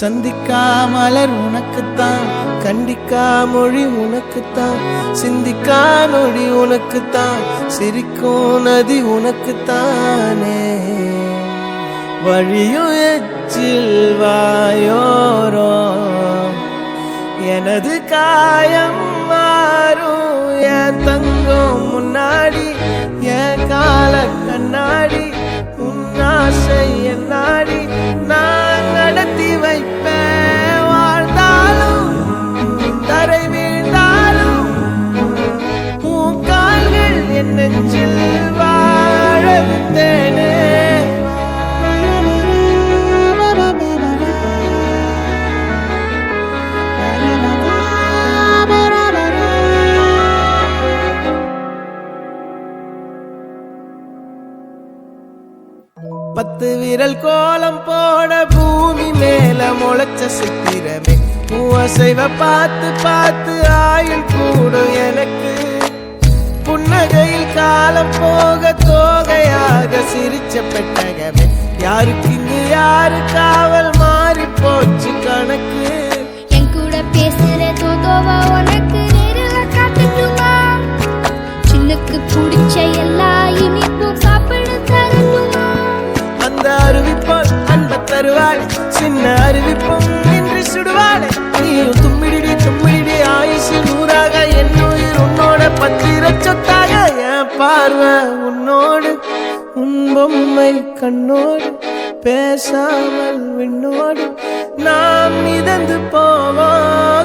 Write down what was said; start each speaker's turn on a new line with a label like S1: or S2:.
S1: சந்திக்கா மலர் உனக்குத்தான் கண்டிக்கா மொழி உனக்குத்தான் சிந்திக்கா நொழி உனக்குத்தான் சிரிக்கும் நதி உனக்குத்தானே. வழியும் எச்சில் வாயோரோ எனது காயம் மாறும் என் தங்கோ. நெஞ்சில் வாழ பத்து விரல் கோலம் போட பூமி மேல முளைச்ச சித்திரமே. பூ அசைவ பார்த்து பார்த்து ஆயுள் கூடும் எனக்கு. சிரிச்ச பெட்டகமே. யாருக்கு இங்கு யாரு காவல் மாறி போச்சு கணக்கு?
S2: என் கூட பேசுற தோதோவா உனக்கு நேரில் காட்டட்டுமா? சின்னுக்கு பிடிச்ச எல்லா இனிப்பும் சாப்பிட தரட்டுமா?
S1: அந்த அறிவிப்பால் அன்ப தருவாள். சின்ன அறிவிப்பும் இன்றி சுடுவாள். நீயும் தும்மிடிடி தும்மிடிடி ஆயுசு நூறாக என் உயிர் உன்னோட பத்திர சொத்தாக என் பார்வை உன்னோடு. உன் பொம்மை கண்ணோடு பேசாமல் விண்ணோடு நாம் மிதந்து போவோம்.